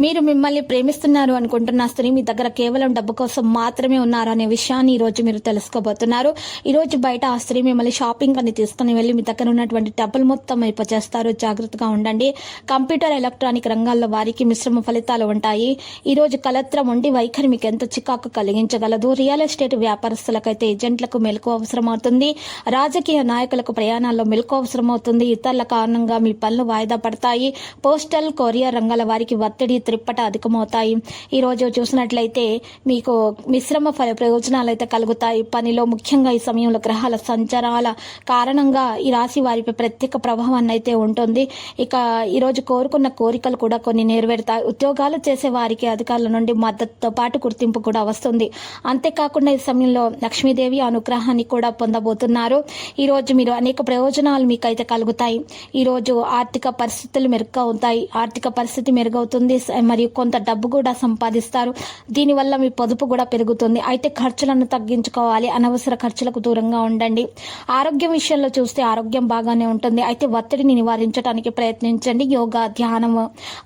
మీరు మిమ్మల్ని ప్రేమిస్తున్నారు అనుకుంటున్న స్త్రీ మీ దగ్గర కేవలం డబ్బు కోసం మాత్రమే ఉన్నారు అనే విషయాన్ని ఈరోజు మీరు తెలుసుకోబోతున్నారు. ఈరోజు బయట ఆ స్త్రీ మిమ్మల్ని షాపింగ్ అని తీసుకుని వెళ్ళి మీ దగ్గర ఉన్నటువంటి డబ్బులు మొత్తం అయిపోచేస్తారు. జాగ్రత్తగా ఉండండి. కంప్యూటర్ ఎలక్ట్రానిక్ రంగాల్లో వారికి మిశ్రమ ఫలితాలు ఉంటాయి. ఈరోజు కలత్రం ఉండి వైఖరి మీకు ఎంత చికాకు కలిగించగలదు. రియల్ ఎస్టేట్ వ్యాపారస్తులకైతే ఏజెంట్లకు మెలకు అవసరమవుతుంది. రాజకీయ నాయకులకు ప్రయాణాల్లో మెలకు అవసరమవుతుంది. ఇతరుల కారణంగా మీ పనులు వాయిదా పడతాయి. పోస్టల్ కొరియర్ రంగాల వారికి ఒత్తిడి త్రిప్పట అధికమవుతాయి. ఈరోజు చూసినట్లయితే మీకు మిశ్రమ ఫల ప్రయోజనాలు అయితే కలుగుతాయి. పనిలో ముఖ్యంగా ఈ సమయంలో గ్రహాల సంచారాల కారణంగా ఈ రాశి వారిపై ప్రత్యేక ప్రభావాన్ని అయితే ఉంటుంది. ఇక ఈరోజు కోరుకున్న కోరికలు కూడా కొన్ని నెరవేరుతాయి. ఉద్యోగాలు చేసే వారికి అధికారుల నుండి మద్దతుతో పాటు గుర్తింపు కూడా వస్తుంది. అంతేకాకుండా ఈ సమయంలో లక్ష్మీదేవి అనుగ్రహాన్ని కూడా పొందబోతున్నారు. ఈరోజు మీరు అనేక ప్రయోజనాలు మీకైతే కలుగుతాయి. ఈరోజు ఆర్థిక పరిస్థితులు మెరుగ్గా అవుతాయి ఆర్థిక పరిస్థితి మెరుగవుతుంది. మరియు కొంత డబ్బు కూడా సంపాదిస్తారు. దీనివల్ల మీ పొదుపు కూడా పెరుగుతుంది. అయితే ఖర్చులను తగ్గించుకోవాలి. అనవసర ఖర్చులకు దూరంగా ఉండండి. ఆరోగ్యం విషయంలో చూస్తే ఆరోగ్యం బాగానే ఉంటుంది. అయితే ఒత్తిడిని నివారించడానికి ప్రయత్నించండి. యోగా ధ్యానం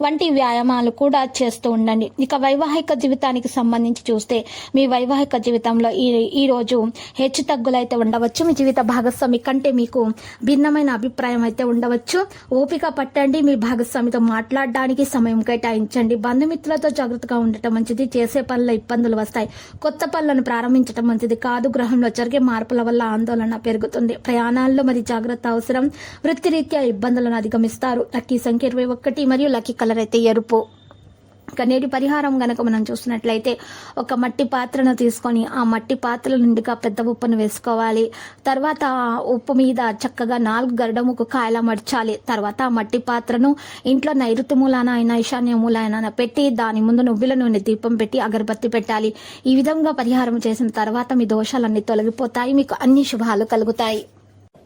వంటి వ్యాయామాలు కూడా చేస్తూ ఉండండి. ఇక వైవాహిక జీవితానికి సంబంధించి చూస్తే మీ వైవాహిక జీవితంలో ఈ ఈ రోజు హెచ్చు తగ్గులైతే ఉండవచ్చు. మీ జీవిత భాగస్వామి కంటే మీకు భిన్నమైన అభిప్రాయం అయితే ఉండవచ్చు. ఓపిక పట్టండి. మీ భాగస్వామితో మాట్లాడడానికి సమయం కేటాయించండి. బంధుమిత్రులతో జాగ్రత్తగా ఉండటం మంచిది. చేసే పనుల ఇబ్బందులు వస్తాయి. కొత్త పనులను ప్రారంభించడం మంచిది. కాదు గ్రహంలో జరిగే మార్పుల వల్ల ఆందోళన పెరుగుతుంది. ప్రయాణాల్లో మరి జాగ్రత్త అవసరం. వృత్తిరీత్యా ఇబ్బందులను అధిగమిస్తారు. లక్కీ సంఖ్య ఇరవై ఒకటి మరియు లక్కీ కలర్ అయితే ఎరుపు. ఇక నేటి పరిహారం గనక మనం చూసినట్లయితే ఒక మట్టి పాత్రను తీసుకొని ఆ మట్టి పాత్రల నిండుగా పెద్ద ఉప్పును వేసుకోవాలి. తర్వాత ఉప్పు మీద చక్కగా నాలుగు గరడముకు కాయల మర్చాలి. తర్వాత ఆ మట్టి పాత్రను ఇంట్లో నైరుతి మూలాన అయినా ఈశాన్య మూలాన పెట్టి దాని ముందు నువ్వుల నూనె దీపం పెట్టి అగరబత్తి పెట్టాలి. ఈ విధంగా పరిహారం చేసిన తర్వాత మీ దోషాలన్నీ తొలగిపోతాయి. మీకు అన్ని శుభాలు కలుగుతాయి.